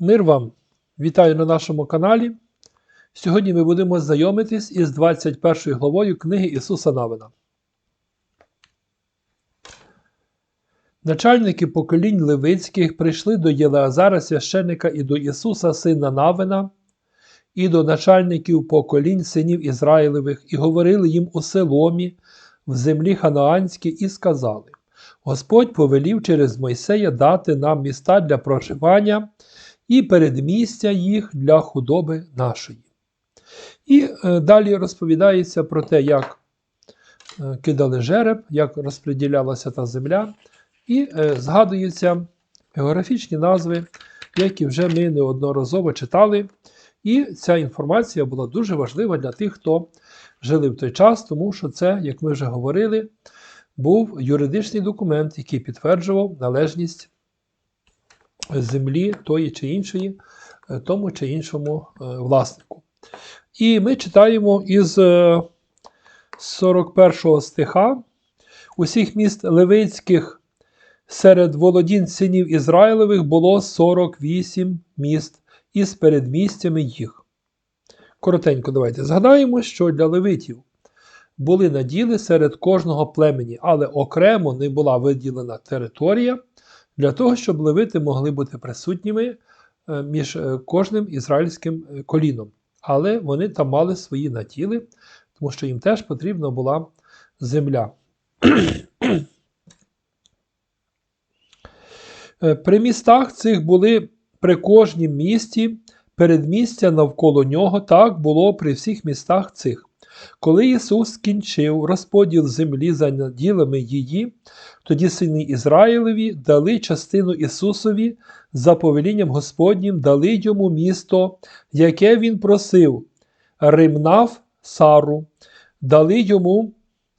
Мир вам! Вітаю на нашому каналі. Сьогодні ми будемо знайомитись із 21 главою книги Ісуса Навина. Начальники поколінь Левицьких прийшли до Єлеазара священника і до Ісуса, сина Навина, і до начальників поколінь синів Ізраїлевих, і говорили їм у селомі, в землі Ханаанській, і сказали: Господь повелів через Мойсея дати нам міста для проживання і передмістя їх для худоби нашої. І е, далі розповідається про те, як е, кидали жереб, як розподілялася та земля, і е, згадуються географічні назви, які вже ми неодноразово читали. І ця інформація була дуже важлива для тих, хто жили в той час, тому що це, як ми вже говорили, був юридичний документ, який підтверджував належність землі тої чи іншої, е, тому чи іншому е, власнику. І ми читаємо із е, 41 стиха усіх міст Левицьких серед володінь синів Ізраїлевих було 48 міст із передмістями їх. Коротенько, давайте згадаємо, що для левитів були наділи серед кожного племені, але окремо не була виділена територія для того, щоб левити могли бути присутніми е, між е, кожним ізраїльським е, коліном. Але вони там мали свої наділи, тому що їм теж потрібна була земля. При містах цих були при кожнім місті передмістя навколо нього, так було при всіх містах цих. Коли Ісус скінчив розподіл землі за наділами її, тоді сини Ізраїлеві дали частину Ісусові за повелінням Господнім, дали йому місто, яке він просив, Римнав Сару, дали йому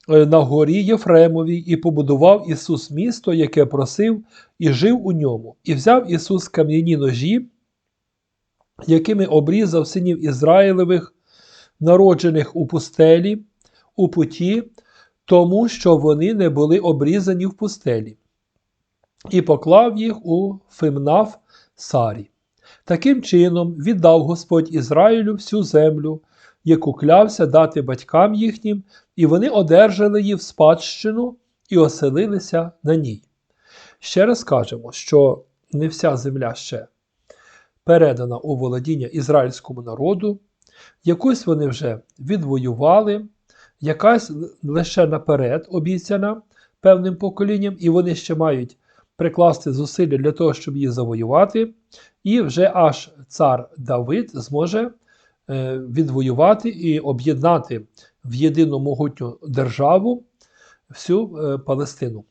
е, на горі Єфремовій, і побудував Ісус місто, яке просив, і жив у ньому. І взяв Ісус кам'яні ножі, якими обрізав синів Ізраїлевих, народжених у пустелі, у путі, тому що вони не були обрізані в пустелі, і поклав їх у Фимнав Сарі. Таким чином віддав Господь Ізраїлю всю землю, яку клявся дати батькам їхнім, і вони одержали її в спадщину і оселилися на ній. Ще раз кажемо, що не вся земля ще передана у володіння ізраїльському народу, якусь вони вже відвоювали, якась лише наперед обіцяна певним поколінням, і вони ще мають прикласти зусилля для того, щоб її завоювати. І вже аж цар Давид зможе е, відвоювати і об'єднати в єдину могутню державу всю е, Палестину.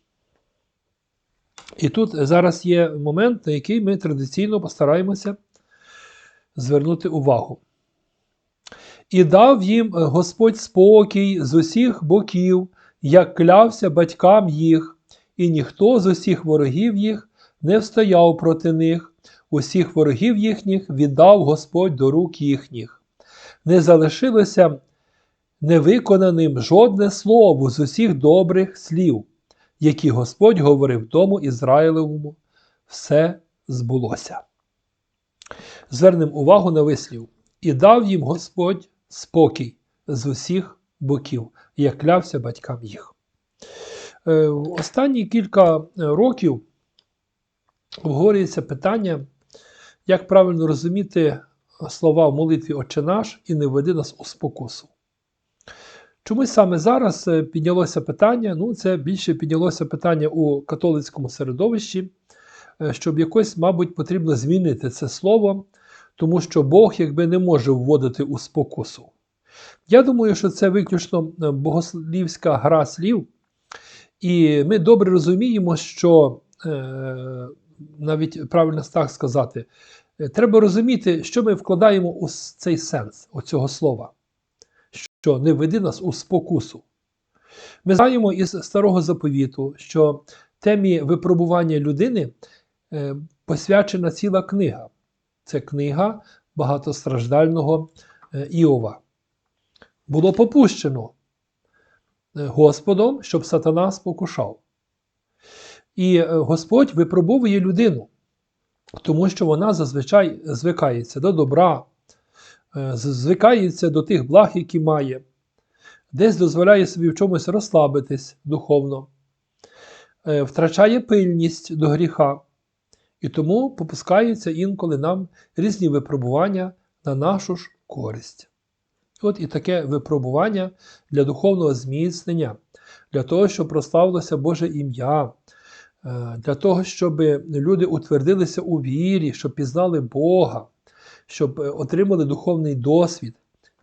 І тут зараз є момент, на який ми традиційно постараємося звернути увагу. І дав їм Господь спокій з усіх боків, як клявся батькам їх, і ніхто з усіх ворогів їх не встояв проти них, усіх ворогів їхніх віддав Господь до рук їхніх. Не залишилося невиконаним жодне слово з усіх добрих слів, які Господь говорив дому Ізраїлевому, все збулося. Звернемо увагу на вислів. І дав їм Господь спокій з усіх боків, як клявся батькам їх. Е, останні кілька років обговорюється питання, як правильно розуміти слова в молитві Отче наш і не веди нас у спокусу. Чомусь саме зараз е, піднялося питання, ну це більше піднялося питання у католицькому середовищі, е, щоб якось, мабуть, потрібно змінити це слово, тому що Бог якби не може вводити у спокусу. Я думаю, що це виключно богослівська гра слів, і ми добре розуміємо, що е, навіть правильно так сказати, треба розуміти, що ми вкладаємо у цей сенс оцього слова що не веди нас у спокусу. Ми знаємо із старого заповіту, що темі випробування людини е, посвячена ціла книга. Це книга багатостраждального е, Іова. Було попущено е, Господом, щоб сатана спокушав. І Господь випробовує людину. тому що вона зазвичай звикається до добра, е, звикається до тих благ, які має, десь дозволяє собі в чомусь розслабитись духовно, е, втрачає пильність до гріха, і тому попускаються інколи нам різні випробування на нашу ж користь. От і таке випробування для духовного зміцнення, для того, щоб прославилося Боже ім'я, е, для того, щоб люди утвердилися у вірі, щоб пізнали Бога, щоб е, отримали духовний досвід.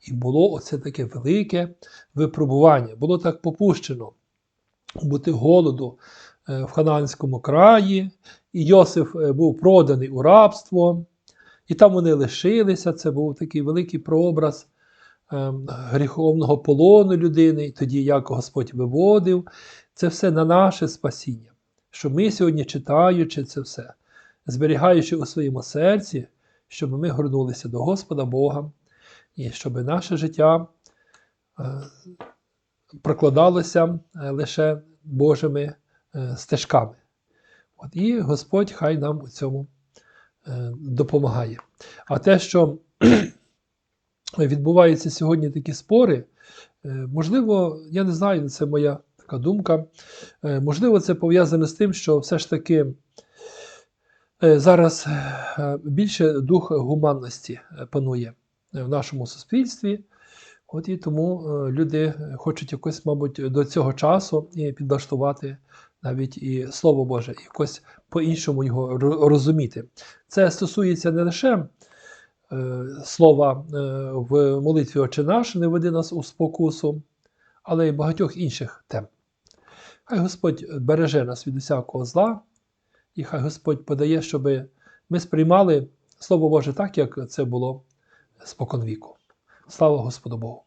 І було оце таке велике випробування. Було так попущено бути голоду в Ханаанському краї, і Йосиф е, був проданий у рабство, і там вони лишилися. Це був такий великий прообраз ем, гріховного полону людини, тоді як Господь виводив. Це все на наше спасіння. Що ми сьогодні, читаючи це все, зберігаючи у своєму серці, щоб ми горнулися до Господа Бога, і щоб наше життя е, прокладалося е, лише Божими е, стежками. От, і Господь хай нам у цьому е, допомагає. А те, що відбуваються сьогодні такі спори, е, можливо, я не знаю, це моя така думка. е, Можливо, це пов'язане з тим, що все ж таки е, зараз е, більше дух гуманності е, панує в нашому суспільстві. От і тому е, люди хочуть якось, мабуть, до цього часу і підлаштувати навіть і Слово Боже, якось по-іншому його розуміти. Це стосується не лише е, слова е, в молитві Отче наш, не веди нас у спокусу, але й багатьох інших тем. Хай Господь береже нас від усякого зла, і хай Господь подає, щоб ми сприймали Слово Боже так, як це було споконвіку. Слава Господу Богу!